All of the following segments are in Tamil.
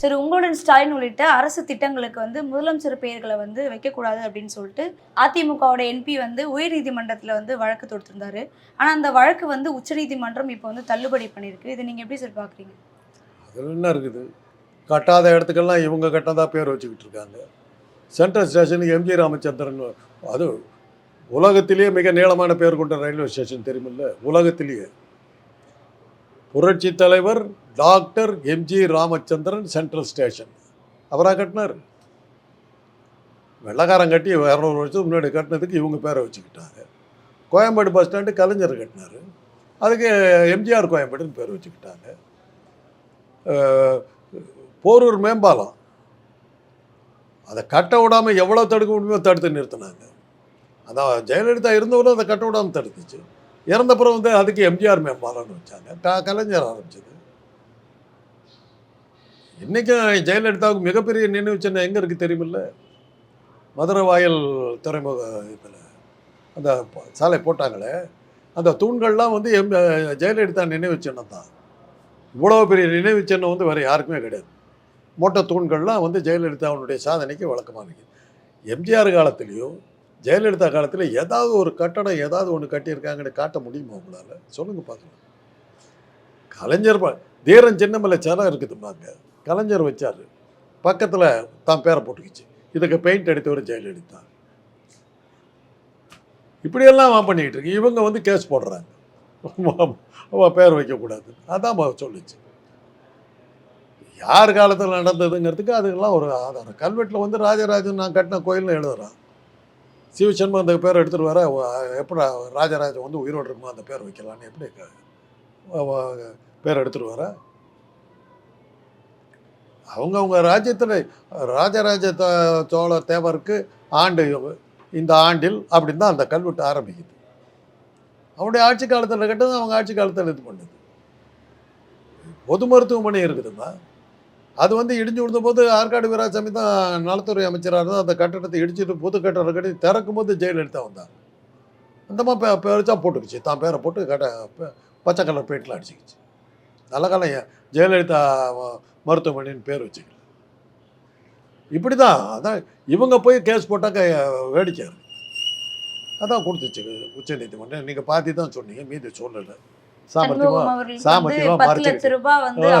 சரி உங்களுடன் ஸ்டாலின் உள்ளிட்ட அரசு திட்டங்களுக்கு வந்து முதலமைச்சர் பெயர்களை வந்து வைக்கக்கூடாது அப்படின்னு சொல்லிட்டு அதிமுகவோட என்பி வந்து உயர்நீதிமன்றத்தில் வந்து வழக்கு தொடுத்திருந்தாரு. ஆனால் அந்த வழக்கு வந்து உச்சநீதிமன்றம் இப்போ வந்து தள்ளுபடி பண்ணியிருக்கு. இதை நீங்கள் எப்படி சார் பார்க்குறீங்க அதில் என்ன இருக்குது? கட்டாத இடத்துக்கெல்லாம் இவங்க கட்டதாக பேர் வச்சுக்கிட்டு இருக்காங்க. சென்ட்ரல் ஸ்டேஷனுக்கு எம்ஜி ராமச்சந்திரன் அது உலகத்திலேயே மிக நீளமான பேர் கொண்ட ரயில்வே ஸ்டேஷன் தெரியுமில்ல? உலகத்திலேயே. புரட்சி தலைவர் doctor MG Ramachandran central station. அவராக கட்டினார்? வெள்ளக்காரன் கட்டி இரநூறு வருஷத்துக்கு முன்னாடி கட்டினதுக்கு இவங்க பேரை வச்சுக்கிட்டாங்க கோயம்பேடு பஸ் ஸ்டாண்டு கலைஞர் கட்டினார். அதுக்கு எம்ஜிஆர் கோயம்பேடுன்னு பேர் வச்சுக்கிட்டாங்க. போரூர் மேம்பாலம். அதை கட்ட விடாமல் எவ்வளோ தடுக்க முடியுமோ தடுத்து நிறுத்தினாங்க. அதான் ஜெயலலிதா இருந்தவரும் அதை கட்ட விடாமல் தடுத்துச்சு. இறந்த பிறகு வந்து அதுக்கு எம்ஜிஆர் மேம்பாலன்னு வச்சாங்க. க கலைஞர் ஆரம்பிச்சது. இன்றைக்கும் ஜெயலலிதாவுக்கு மிகப்பெரிய நினைவு சின்னம் எங்கே இருக்குது தெரியுமில்ல? மதுரை வாயில் துறைமுக இதில். அந்த சாலை போட்டாங்களே. அந்த தூண்கள்லாம் வந்து எம் ஜெயலலிதா நினைவு சின்னம் தான். இவ்வளோ பெரிய நினைவு சின்னம் வந்து வேறு யாருக்குமே கிடையாது. மொட்டை தூண்கள்லாம் வந்து ஜெயலலிதாவுடைய சாதனைக்கு வழக்கமானது. எம்ஜிஆர் காலத்துலேயும் ஜெயலலிதா காலத்தில் ஏதாவது ஒரு கட்டடம் ஏதாவது ஒன்று கட்டியிருக்காங்கன்னு காட்ட முடியுமா உங்களால்? சொல்லுங்கள் பார்க்கலாம். கலைஞர் தீரன் சின்னமலை சிலம் இருக்குதும்பாங்க கலைஞர் வச்சார். பக்கத்தில் தான் பேரை போட்டுக்கிச்சு. இதுக்கு பெயிண்ட் அடித்தவர் ஜெயலலிதா. இப்படியெல்லாம் அவன் பண்ணிக்கிட்டு இருக்கு. இவங்க வந்து கேஸ் போடுறாங்க. அவன் பேர் வைக்கக்கூடாது. அதான் சொல்லிச்சு. யார் காலத்தில் நடந்ததுங்கிறதுக்கு அதுக்கெல்லாம் ஒரு ஆதாரம். கல்வெட்டில் வந்து ராஜராஜன் நான் கட்டின கோயில்னு எழுதுறான் சிவசண்முகம் அந்த பேரை எடுத்துகிட்டு வர எப்படி ராஜராஜன் வந்து உயிரோடு இருக்குமா அந்த பேர் வைக்கலான்னு எப்படி பேர் எடுத்துகிட்டு வர? அவங்க அவங்க ராஜ்யத்தில் ராஜராஜ த- சோழ தேவருக்கு ஆண்டு இந்த ஆண்டில் அப்படின்னு தான் அந்த கல்வெட்டு ஆரம்பிக்குது. அவனுடைய ஆட்சி காலத்தில் கட்டது அவங்க ஆட்சி காலத்தில் இது பண்ணுது. பொது மருத்துவமனை இருக்குதுமா? அது வந்து இடிஞ்சு விழுந்தபோது ஆற்காடு வீராசாமி தான் நலத்துறை அமைச்சராக இருந்தால் அந்த கட்டடத்தை இடிச்சிட்டு புது கட்டடம் கட்டி திறக்கும் போது ஜெயலலிதா வந்தாங்க அந்த மாதிரி பே பெருசாக போட்டுக்குச்சு. தான் பேரை போட்டு கட்ட பச்சை கலர் பெயிண்ட்லாம் அடிச்சுக்கிச்சு. நல்ல காலம் ஜெயலலிதா மருத்துவமனைன்னு பேர் வச்சுக்கல. இப்படி தான் அதான் இவங்க போய் கேஸ் போட்டாக்க வேடிக்கை அதான் கொடுத்துச்சு உச்ச நீதிமன்றம். நீங்கள் பார்த்து தான் சொன்னீங்க. மீதி சொல்லலை. சாமர்த்தியமாக சண்முகம் அவர்களுக்கு வந்து சாமர்த்தியமா பத்து மறைச்சிருக்கு. லட்சம் ரூபாய் வந்து ஆ,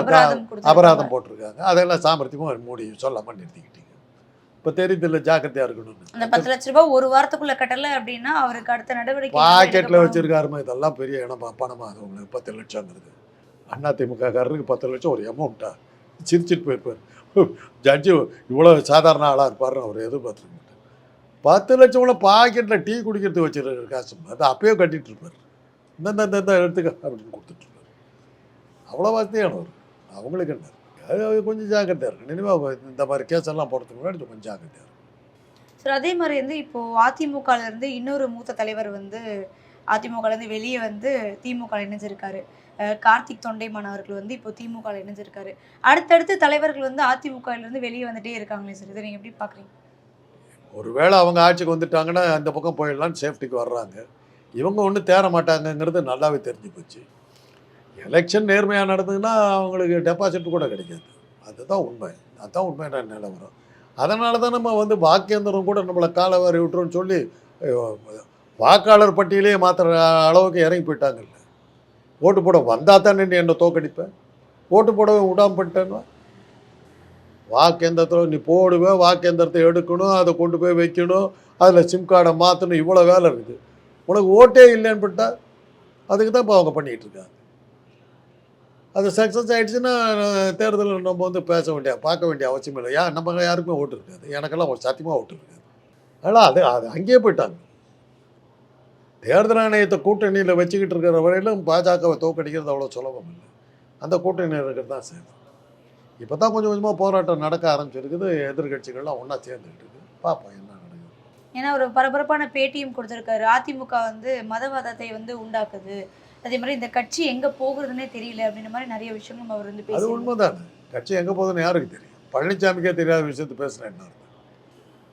அபராதம் போட்டிருக்காங்க. அதெல்லாம் சாமர்த்தியமாக மூடி சொல்லாமல் நிறுத்திக்கிட்டீங்க. இப்போ தெரியுது இல்லை ஜாக்கிரதையாக அந்த இருக்கணும்னு பத்து லட்ச ரூபாய் ஒரு வாரத்துக்குள்ள கட்டல அப்படின்னா அவருக்கு அடுத்த நடவடிக்கை பாக்கெட்டில். வச்சிருக்காருமா? இதெல்லாம் பெரிய இனமா பணமா? அது உங்களுக்கு பத்து லட்சங்கிறது அண்ணா திமுக காரருக்கு பத்து லட்சம் ஒரு அமௌண்ட்டா சிரிச்சிட்டு போயிருப்பார். ஜட்ஜு இவ்வளோ சாதாரண ஆளாக இருப்பாருன்னு அவர் எதிர்பார்த்துருக்க மாட்டார் பத்து லட்சம் கூட பாக்கெட்டில் டீ குடிக்கிறதுக்கு வச்சிருக்கிற காசு அது அப்பயே கட்டிட்டு இருப்பார். இந்த இந்த இந்த எடுத்துக்க அப்படின்னு கொடுத்துட்டு இருப்பார் அவ்வளோ வசதியானவர் அவங்களுக்கு என்ன? கொஞ்சம் ஜாக்கிரதையாக இருக்கு இனிமேல் இந்த மாதிரி கேஸ் எல்லாம் போகிறதுக்கு முன்னாடி கொஞ்சம் ஜாக்கிரதையாக இருக்கும் சார் அதே மாதிரி வந்து இப்போ அதிமுகல இருந்து இன்னொரு மூத்த தலைவர் வந்து அதிமுகல இருந்து வெளியே வந்து திமுக இணைஞ்சிருக்காரு. கார்த்திக் தொண்டைமான் அவர்கள் வந்து இப்போ திமுக இணைஞ்சிருக்காரு. அடுத்தடுத்து தலைவர்கள் வந்து அதிமுக ல இருந்து வெளியே வந்துட்டே இருக்காங்களே சார். இதை நீங்க எப்படி பாக்குறீங்க? ஒருவேளை அவங்க ஆட்சிக்கு வந்துட்டாங்கன்னா அந்த பக்கம் போயிடலான்னு சேஃப்டிக்கு வர்றாங்க. இவங்க ஒன்றும் தேர மாட்டாங்கங்கிறது நல்லாவே தெரிஞ்சு போச்சு. எலெக்ஷன் நேர்மையாக நடந்ததுன்னா அவங்களுக்கு டெபாசிட் கூட கிடைக்காது. அதுதான் உண்மை. அதுதான் உண்மையான நிலவரம் அதனால தான் நம்ம வந்து வாக்கேந்திரம் கூட நம்மளை காலை வாரி விட்டுருன்னு சொல்லி வாக்காளர் பட்டியலே மாத்திர அளவுக்கு இறங்கி போயிட்டாங்கல்ல ஓட்டு போட வந்தால் தானே நீ என்னை தோக்கடிப்பேன் ஓட்டு போடவே விடாம பண்ணிட்டேன்னா? வாக்கேந்திரத்தில் நீ போடுவேன் வாக்கேந்திரத்தை எடுக்கணும் அதை கொண்டு போய் வைக்கணும் அதில் சிம் கார்டை மாற்றணும் இவ்வளோ வேலை இருக்குது. உனக்கு ஓட்டே இல்லைன்னு பட்டா அதுக்கு தான் இப்போ அவங்க பண்ணிகிட்ருக்காங்க. அது சக்ஸஸ் ஆகிடுச்சுன்னா தேர்தலில் நம்ம வந்து பேச வேண்டிய பார்க்க வேண்டிய அவசியம் இல்லை. ஏன் நம்ம யாருக்குமே ஓட்டு இருக்காது. எனக்கெல்லாம் ஒரு சத்தியமாக ஓட்டு இருக்காது. அதனால் அது அது அங்கேயே போயிட்டாங்க. தேர்தல் ஆணையத்தை கூட்டணியில் வச்சுக்கிட்டு இருக்கிற வரையிலும் பாஜகவை தோக்கடிக்கிறது அவ்வளோ சுலபம் இல்லை. அந்த கூட்டணியில் இருக்கிறது தான் சேர்ந்து இப்போ தான் கொஞ்சம் கொஞ்சமாக போராட்டம் நடக்க ஆரம்பிச்சிருக்குது. எதிர்கட்சிகள்லாம் ஒன்றா சேர்ந்துக்கிட்டு இருக்குது பார்ப்போம் என்ன ஏன்னா ஒரு பரபரப்பான பேட்டியும் கொடுத்திருக்காரு. அதிமுக வந்து மதவாதத்தை வந்து உண்டாக்குது. அதே மாதிரி இந்த கட்சி எங்க போகுதுன்னே தெரியல அப்படின்ற மாதிரி நிறைய விஷயங்களும் அவர் வந்து அது உண்மைதானே. கட்சி எங்கே போகுதுன்னு யாருக்கு தெரியும்? பழனிசாமிக்கே தெரியாத விஷயத்தை பேசுகிறேன் என்ன?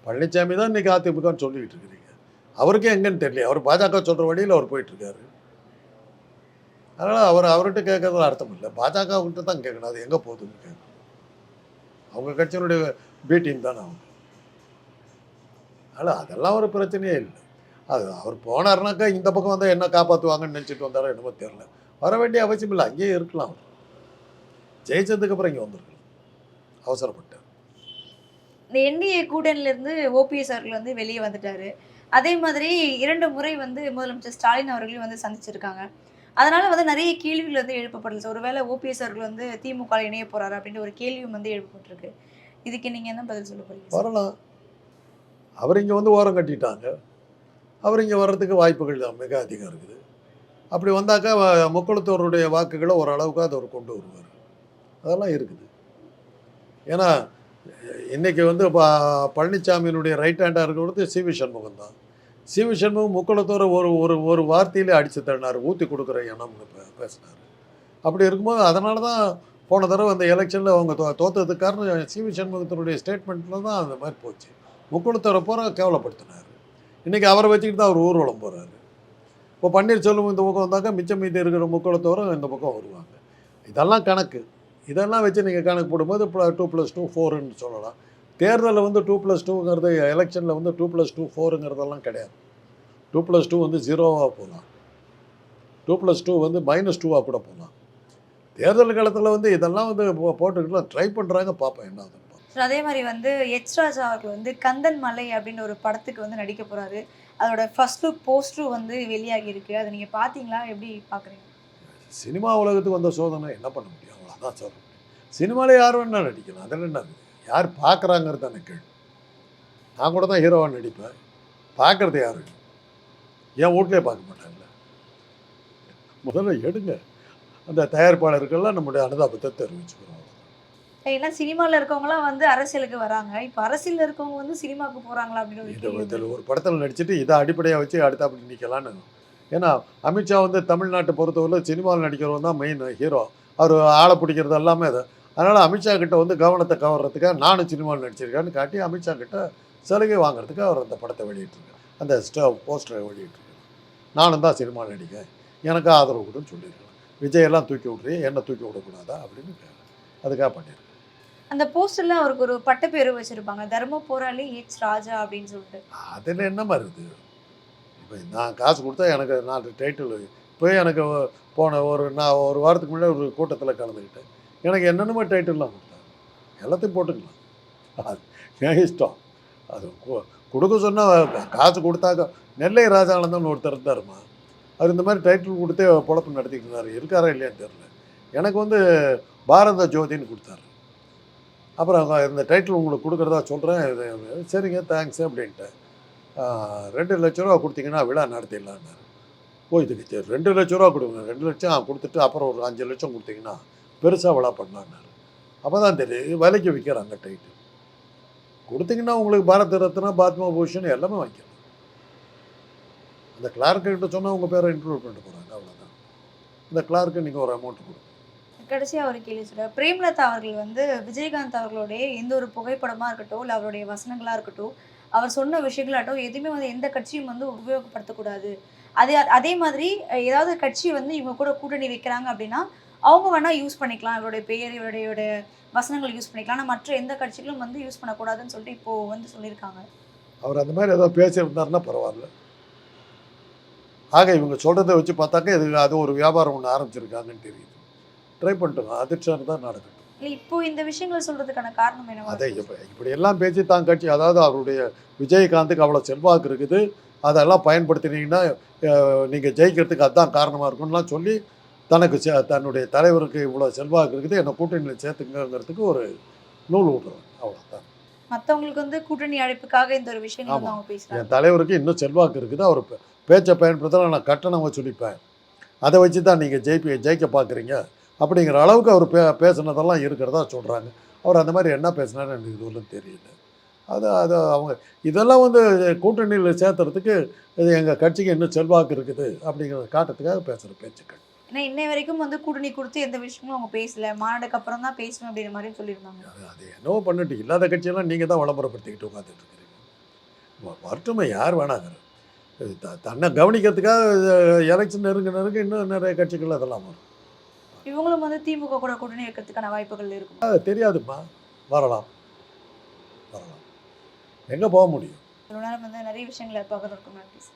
பழனிசாமி தான் இன்னைக்கு அதிமுகன்னு சொல்லிக்கிட்டு இருக்கிறீங்க. அவருக்கே எங்கன்னு தெரியல. அவர் பாஜக சொல்கிற வழியில் அவர் போயிட்டுருக்காரு. அதனால் அவர் அவர்கிட்ட கேட்கறதுல அர்த்தம் இல்லை. பாஜக கிட்ட தான் கேட்கணும். அது எங்கே போகுதுன்னு கேட்கணும். அவங்க கட்சியினுடைய பி டீம் தானே அவங்க. அதனால் அதெல்லாம் ஒரு பிரச்சனையே இல்லை. அது அவர் போனாருனாக்கா இந்த பக்கம் வந்தால் என்ன காப்பாற்றுவாங்கன்னு நினச்சிட்டு வந்தாரோ என்னமோ தெரில வர வேண்டிய அவசியம் இல்லை அங்கேயே இருக்கலாம் அவர். ஜெயிச்சதுக்கு அப்புறம் இங்கே வந்திருக்கலாம். அவசரப்பட்டார் இந்த என்டிஏ கூட்டணியில இருந்து ஓபிஎஸ் அவர்கள் வந்து வெளியே வந்துட்டாரு. அதே மாதிரி இரண்டு முறை வந்து முதலமைச்சர் ஸ்டாலின் அவர்களையும் வந்து சந்திச்சிருக்காங்க. அதனால வந்து நிறைய கேள்விகள் வந்து எழுப்பப்படுது ஒருவேளை ஓபிஎஸ் அவர்கள் வந்து திமுக இணைய போறாரு அப்படின்ற ஒரு கேள்வியும் வந்து எழுப்பப்பட்டிருக்கு. இதுக்கு நீங்க என்ன பதில் சொல்ல போறீங்க? சார்? வரலாம். அவர் இங்கே வந்து ஓரம் கட்டிட்டாங்க. அவர் இங்கே வர்றதுக்கு வாய்ப்புகள் மிக அதிகம் இருக்குது. அப்படி வந்தாக்கா வ- முக்குளத்தோருடைய வாக்குகளை ஓரளவுக்கு அதை அவர் கொண்டு வருவார். அதெல்லாம் இருக்குது. ஏன்னா இன்றைக்கி வந்து ப- பழனிசாமியினுடைய ரைட் ஹேண்டாக இருக்கிறது சி. வி. சண்முகம் தான். சி. வி. சண்முகம் முக்குளத்தோரை ஒரு ஒரு ஒரு வார்த்தையிலே அடித்து தள்ளினார். ஊற்றி கொடுக்குற எண்ணம்னு பே- பேசினார். அப்படி இருக்கும்போது அதனால தான் போன தடவை அந்த எலெக்ஷனில் அவங்க தோ தோத்ததுக்கு காரணம் சி. வி. சண்முகத்தினுடைய ஸ்டேட்மெண்ட்டில் தான் அந்த மாதிரி போச்சு. முக்குளத்தோரை போகிற கேவலப்படுத்தினார். இன்றைக்கி அவரை வச்சுக்கிட்டு தான் அவர் ஊர்வலம் போகிறாரு இப்போ பன்னீர்செல்வம் இந்த பக்கம் வந்தாக்கா மிச்சம் மீதி இருக்கிற முக்குளத்தோரும் இந்த பக்கம் வருவாங்க. இதெல்லாம் கணக்கு. இதெல்லாம் வச்சு நீங்கள் கணக்கு போடும்போது டூ ப்ளஸ் டூ ஃபோருன்னு சொல்லலாம். தேர்தலில் வந்து டூ ப்ளஸ் டூங்கிறது எலெக்ஷனில் வந்து டூ ப்ளஸ் டூ ஃபோருங்கிறதெல்லாம் கிடையாது. டூ ப்ளஸ் டூ வந்து ஜீரோவாக போகலாம் டூ ப்ளஸ் டூ வந்து மைனஸ் டூவாக கூட போகலாம் தேர்தல் காலத்தில் வந்து இதெல்லாம் வந்து போட்டுக்கிட்டுலாம் போட்டுக்கிட்டு ட்ரை பண்ணுறாங்க பார்ப்போம் என்ன ஸோ அதே மாதிரி வந்து எச் ராஜா அவர்கள் வந்து கந்தன் மலை அப்படின்னு ஒரு படத்துக்கு வந்து நடிக்க போகிறாரு அதோட ஃபர்ஸ்ட் லுக் போஸ்டரும் வந்து வெளியாகி இருக்கு. அதை நீங்கள் பார்த்தீங்களா எப்படி பார்க்குறீங்க சினிமா உலகத்துக்கு வந்த சோதனை என்ன பண்ண முடியும்? அவ்வளோதான் சொல்ல முடியும் சினிமாவில் யார் வேணால் நடிக்கலாம். அதில் என்ன? யார் பார்க்குறாங்கிறது தானே கேள்வி. நான் கூட தான் ஹீரோவாக நடிப்பேன். பார்க்குறது யாரு? என் வீட்லேயே பார்க்க மாட்டாங்கல்ல முதல்ல எடுங்க. அந்த தயாரிப்பாளருக்கெல்லாம் நம்முடைய அனுதாபத்தை தெரிவிச்சுக்கிறோம். ஏன்னா சினிமால இருக்கவங்கலாம் வந்து அரசியலுக்கு வராங்க. இப்போ அரசியல்ல இருக்கவங்க வந்து சினிமாக்கு போறாங்களா அப்படின்னு ஒரு படத்தில் நடிச்சுட்டு இதை அடிப்படையாக வச்சு அடுத்த அப்படி நிற்கலான்னு ஏன்னா அமித்ஷா வந்து தமிழ்நாட்டை பொறுத்தவரை சினிமாவில் நடிக்கிறவன் தான் மெயின் ஹீரோ அவர் ஆளை பிடிக்கிறது எல்லாமே அது. அதனால் அமித்ஷா கிட்ட வந்து கவனத்தை கவர்றதுக்காக நானும் சினிமாவில் நடிச்சிருக்கேன்னு காட்டி அமித்ஷா கிட்ட சலுகை வாங்குறதுக்கு அவர் அந்த படத்தை வெளியிட்டிருக்கார். அந்த ஸ்டோ போஸ்டரை வெளியிட்டிருக்கார். நானும் தான் சினிமாவில் நடிக்கேன் எனக்கு ஆதரவு கொடுன்னு சொல்லியிருக்கேன் விஜயெல்லாம் தூக்கி விட்றீ என்ன தூக்கி விடக்கூடாதா அப்படின்னு அதுக்காக பண்ணியிருக்கேன் அந்த போஸ்டர்ல அவருக்கு ஒரு பட்டப்பேரு வச்சிருப்பாங்க. தர்ம போராளி ஹெச் ராஜா அப்படின்னு சொல்லிட்டு. அதில் என்னம்மா இருக்குது இப்போ நான் காசு கொடுத்தா எனக்கு நாலு டைட்டில் இப்போ எனக்கு போன ஒரு நான் ஒரு வாரத்துக்கு முன்னாடி ஒரு கூட்டத்தில் கலந்துக்கிட்டேன். எனக்கு என்னென்னமோ டைட்டில்லாம் கொடுத்தாங்க. எல்லாத்தையும் போட்டுக்கலாம். அது என் இஷ்டம். அது கொடுக்க சொன்னால் காசு கொடுத்தாக்க நெல்லை ராஜானந்தன் ஒருத்தர் இருந்தாருமா? அவர் இந்த மாதிரி டைட்டில் கொடுத்தே பொழப்பு நடத்திக்கிட்டு இருந்தார். இருக்காரா இல்லையான்னு தெரில எனக்கு வந்து பாரத ஜோதின்னு கொடுத்தாரு. அப்புறம் இந்த டைட்டில் உங்களுக்கு கொடுக்குறதா சொல்கிறேன் சரிங்க தேங்க்ஸ் அப்படின்ட்டு. ரெண்டு லட்ச ரூபா கொடுத்தீங்கன்னா விழா நடத்திடலான்னாரு ஓ இதுக்கு சரி ரெண்டு லட்ச ரூபா கொடுங்க. ரெண்டு லட்சம் கொடுத்துட்டு அப்புறம் ஒரு அஞ்சு லட்சம் கொடுத்தீங்கன்னா பெருசாக விழா பண்ணலான்னாரு அப்போ தான் தெரியும் விலைக்கு விற்கிறாங்க டைட்டு கொடுத்தீங்கன்னா உங்களுக்கு பாரத் ரத்னா பாத்மா பூஷன் எல்லாமே வாங்கிக்கலாம். அந்த கிளார்க்கிட்ட சொன்னால் உங்கள் பேரை இன்க்ளூட் பண்ணிட்டு போகிறாங்க அவ்வளோதான் இந்த கிளார்க்கு நீங்கள் ஒரு அமௌண்ட் கொடுங்க. கடைசியாக ஒரு கேள்வி சொல்ல பிரேம்லதா அவர்கள் வந்து விஜயகாந்த் அவர்களுடைய எந்த ஒரு புகைப்படமாக இருக்கட்டும் இல்லை அவருடைய வசனங்களாக இருக்கட்டும் அவர் சொன்ன விஷயங்களாகட்டும் எதுவுமே வந்து எந்த கட்சியும் வந்து உபயோகப்படுத்தக்கூடாது. அதே அதே மாதிரி ஏதாவது கட்சி வந்து இவங்க கூட கூட்டணி வைக்கிறாங்க அப்படின்னா அவங்க வேணால் யூஸ் பண்ணிக்கலாம். இவருடைய பெயர் இவருடைய வசனங்கள் யூஸ் பண்ணிக்கலாம். ஆனால் மற்ற எந்த கட்சிகளும் வந்து யூஸ் பண்ணக்கூடாதுன்னு சொல்லிட்டு இப்போ வந்து சொல்லியிருக்காங்க. அவர் அந்த மாதிரி ஏதாவது பேசியிருந்தாருன்னா பரவாயில்ல. ஆக இவங்க சொல்கிறத வச்சு பார்த்தாக்க இது அது ஒரு வியாபாரம் ஒன்று ஆரம்பிச்சிருக்காங்கன்னு தெரியுது. ட்ரை பண்ணிட்டோம் அதிர்ஷ்டம் தான் நடக்கட்டும் இல்லை இப்போ இந்த விஷயங்கள் சொல்றதுக்கான காரணம் என்னவா அதை இப்படி எல்லாம் பேசி தான் கட்சி அதாவது அவருடைய விஜயகாந்துக்கு அவ்வளோ செல்வாக்கு இருக்குது. அதெல்லாம் பயன்படுத்தினீங்கன்னா நீங்கள் ஜெயிக்கிறதுக்கு அதுதான் காரணமாக இருக்கும்லாம் சொல்லி தனக்கு தன்னுடைய தலைவருக்கு இவ்வளோ செல்வாக்கு இருக்குது. என்னை கூட்டணியில் சேர்த்துங்கிறதுக்கு ஒரு நூல் விடுறோம் அவ்வளோதான் மத்தவங்களுக்கு வந்து கூட்டணி அழைப்புக்காக இந்த ஒரு பேசுறாங்க. என் தலைவருக்கு இன்னும் செல்வாக்கு இருக்குது. அவர் பேச்சை பயன்படுத்தலாம் நான் கட்டணம் சொல்லிப்பேன் அதை வச்சு தான் நீங்கள் ஜெயிப்பி ஜெயிக்க பார்க்குறீங்க அப்படிங்கிற அளவுக்கு அவர் பே பேசுனதெல்லாம் இருக்கிறதா சொல்கிறாங்க அவர் அந்த மாதிரி என்ன பேசினாரு எனக்கு இதுவரையும் தெரியல. அது அது அவங்க இதெல்லாம் வந்து கூட்டணியில் சேர்த்துறதுக்கு இது எங்கள் கட்சிக்கு இன்னும் செல்வாக்கு இருக்குது அப்படிங்கிறத காட்டுறதுக்காக பேசுகிற பேச்சுக்கள். ஏன்னா இன்னை வரைக்கும் வந்து கூட்டணி கொடுத்து எந்த விஷயமும் அவங்க பேசல. மாநாடுக்கு அப்புறம் தான் பேசணும் அப்படிங்கிற மாதிரி சொல்லியிருந்தாங்க. அது என்னவோ பண்ணிட்டு இல்லாத கட்சியெல்லாம் நீங்கள் தான் விளம்பரப்படுத்திக்கிட்டு உட்காந்துட்டு இருக்கிறீங்க. வரட்டுமே யார் வேணாங்கிற தன்னை கவனிக்கிறதுக்காக எலெக்ஷன் நெருங்க நெருங்க இன்னும் நிறைய கட்சிகள் அதெல்லாம் வரும். இவங்களும் வந்து திமுக கூட கூட்டணி வைக்கிறதுக்கான வாய்ப்புகள் இருக்கும். அது தெரியாதுப்பா. வரலாம். வரலாம். எங்கே போக முடியும்? இவ்வளோ நேரம் வந்து நிறைய விஷயங்களை பகிர்ந்துருக்கோம் நன்றி சார்